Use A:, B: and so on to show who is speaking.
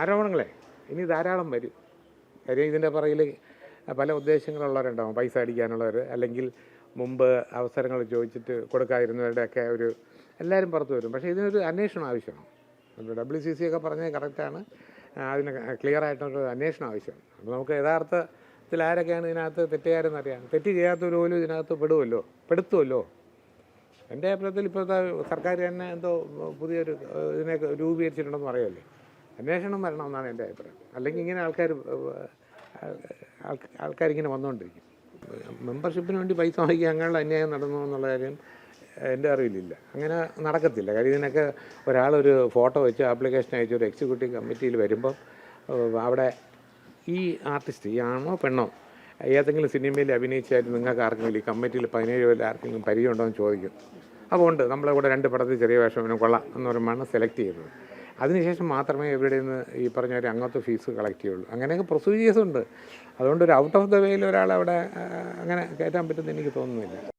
A: ആരോപണങ്ങളെ. ഇനി ധാരാളം വരും. കാര്യം ഇതിന്റെ പറയിൽ പല ഉദ്ദേശങ്ങളുള്ളവരുണ്ടാവും. പൈസ അടിക്കാനുള്ളവർ അല്ലെങ്കിൽ മുമ്പ് അവസരങ്ങൾ ചോദിച്ചിട്ട് കൊടുക്കാതിരുന്നവരുടെയൊക്കെ ഒരു എല്ലാവരും പുറത്തു വരും. പക്ഷേ ഇതിനൊരു അന്വേഷണം ആവശ്യമാണ്. ഡബ്ല്യു സി സി ഒക്കെ പറഞ്ഞത് കറക്റ്റാണ് അതിന് ക്ലിയർ ആയിട്ടുള്ളൊരു അന്വേഷണം ആവശ്യമാണ്. അപ്പോൾ നമുക്ക് യഥാർത്ഥത്തിൽ ആരൊക്കെയാണ് ഇതിനകത്ത് തെറ്റുകാരെന്ന് അറിയാം. തെറ്റ് ചെയ്യാത്തവർ പോലും ഇതിനകത്ത് പെടുമല്ലോ പെടുത്തുമല്ലോ എന്റെ അഭിപ്രായത്തിൽ ഇപ്പോഴത്തെ സർക്കാർ തന്നെ എന്തോ പുതിയൊരു ഇതിനെ രൂപീകരിച്ചിട്ടുണ്ടെന്ന് പറയല്ലേ അന്വേഷണം വരണമെന്നാണ് എന്റെ അഭിപ്രായം. അല്ലെങ്കിൽ ഇങ്ങനെ ആൾക്കാർ ആൾക്കാരിങ്ങനെ വന്നുകൊണ്ടിരിക്കും. മെമ്പർഷിപ്പിന് വേണ്ടി പൈസ വാങ്ങിക്കുക അങ്ങനെയുള്ള അന്യായം നടന്നു എന്നുള്ള കാര്യം എന്റെ അറിവിലില്ല. അങ്ങനെ നടക്കത്തില്ല. കാര്യം ഇതിനൊക്കെ ഒരാളൊരു ഫോട്ടോ വെച്ച് ആപ്ലിക്കേഷൻ അയച്ച് ഒരു എക്സിക്യൂട്ടീവ് കമ്മിറ്റിയിൽ വരുമ്പോൾ അവിടെ ഈ ആർട്ടിസ്റ്റ് ഈ ആണോ പെണ്ണോ ഏതെങ്കിലും സിനിമയിൽ അഭിനയിച്ചായിട്ട് നിങ്ങൾക്ക് ആർക്കെങ്കിലും ഈ കമ്മിറ്റിയിൽ പതിനേഴ് പേരിൽ ആർക്കെങ്കിലും പരിചയമുണ്ടോ എന്ന് ചോദിക്കും. അപ്പോൾ ഉണ്ട്. നമ്മളെ കൂടെ രണ്ട് പടത്തിൽ ചെറിയ വേഷം കൊള്ളാം. എന്ന് പറയുമ്പോഴാണ് സെലക്ട് ചെയ്യുന്നത്. അതിനുശേഷം മാത്രമേ ഇവിടെ നിന്ന് ഈ പറഞ്ഞ ഒരു അംഗത്വ ഫീസ് കളക്ട് ചെയ്യുള്ളൂ. അങ്ങനെയൊക്കെ പ്രൊസീജിയേഴ്സ് ഉണ്ട്. അതുകൊണ്ട് ഒരു ഔട്ട് ഓഫ് ദ വേയിൽ ഒരാൾ അവിടെ അങ്ങനെ കയറ്റാൻ പറ്റുമെന്ന് എനിക്ക് തോന്നുന്നില്ല.